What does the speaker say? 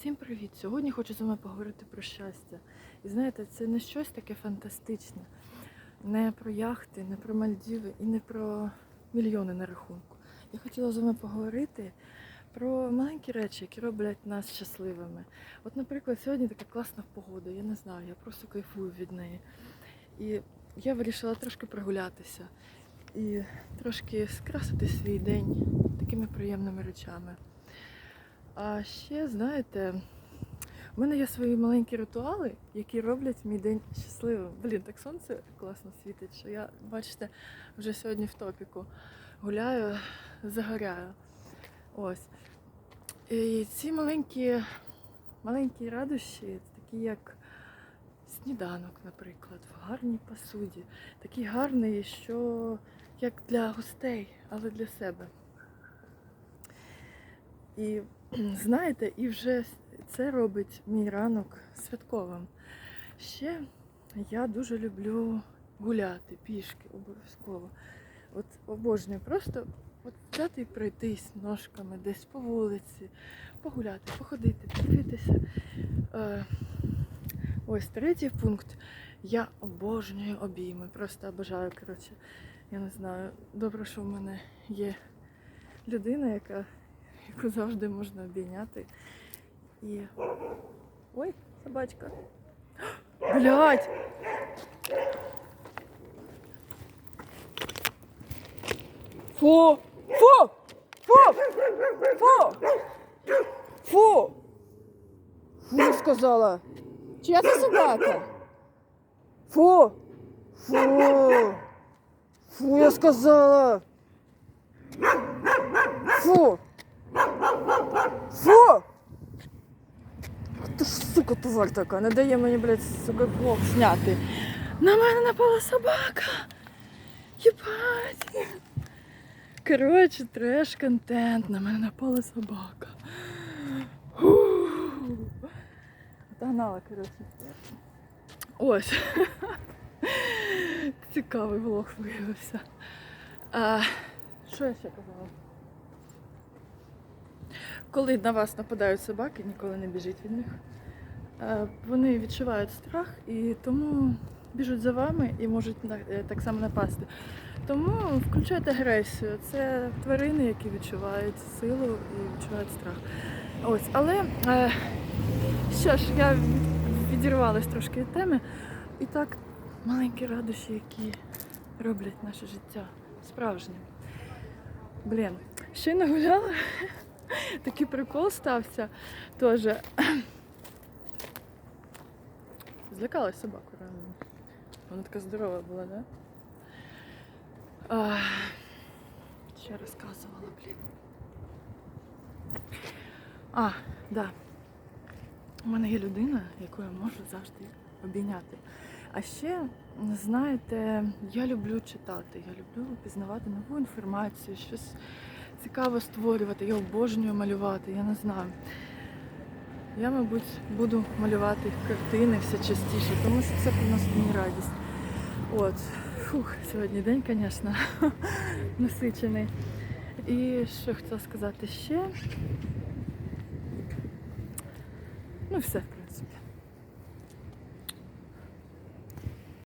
Всім привіт! Сьогодні хочу з вами поговорити про щастя. І знаєте, це не щось таке фантастичне, не про яхти, не про Мальдіви і не про мільйони на рахунку. Я хотіла з вами поговорити про маленькі речі, які роблять нас щасливими. От, наприклад, сьогодні така класна погода, я не знаю, я просто кайфую від неї. І я вирішила трошки прогулятися і трошки скрасити свій день такими приємними речами. А ще, знаєте, в мене є свої маленькі ритуали, які роблять мій день щасливим. Блін, так сонце класно світить, що я, бачите, вже сьогодні в топіку гуляю, загоряю. Ось. І ці маленькі, маленькі радощі, такі як сніданок, наприклад, в гарній посуді. Такий гарний, що як для гостей, але для себе. І знаєте, і вже це робить мій ранок святковим. Ще я дуже люблю гуляти пішки обов'язково. От обожнюю просто от взяти і пройтись ножками десь по вулиці, погуляти, походити, подивитися. Е, ось третій пункт. Я обожнюю обійми. Просто обожаю. Коротше, я не знаю. Добре, що в мене є людина, яка яку завжди можна обійняти. І. Ой, собачка. Блять! Фу! Фу! Фу! Фу! Фу! Фу, сказала. Чия це собака? Фу! Фу! Фу, я сказала! Фу! Фу! Ти ж, сука, тварь така, не дає мені, блядь, сука, влог зняти. На мене напала собака. Єбать. Коротше, треш-контент, на мене напала собака. Фух. Отогнала, коротше. Ось. Цікавий влог виявився. А, що я ще казала? Коли на вас нападають собаки, ніколи не біжіть від них. Е, Вони відчувають страх і тому біжуть за вами і можуть е, так само напасти. Тому включайте агресію. Це тварини, які відчувають силу і відчувають страх. Ось, але е, що ж, я від- відірвалась трошки від теми. І так, маленькі радощі, які роблять наше життя справжнім. Блін, ще й нагуляла. Такий прикол стався теж. Злякалась собаку реально. Вона така здорова була, да? Ще розказувала, блін. А, да. У мене є людина, яку я можу завжди обійняти. А ще, знаєте, я люблю читати, я люблю пізнавати нову інформацію, щось цікаво створювати. Я обожнюю малювати, я не знаю. Я, мабуть, буду малювати картини все частіше, тому що це приносить мені радість. От, фух, сьогодні день, звісно, насичений. І що хотіла сказати ще? Ну, все,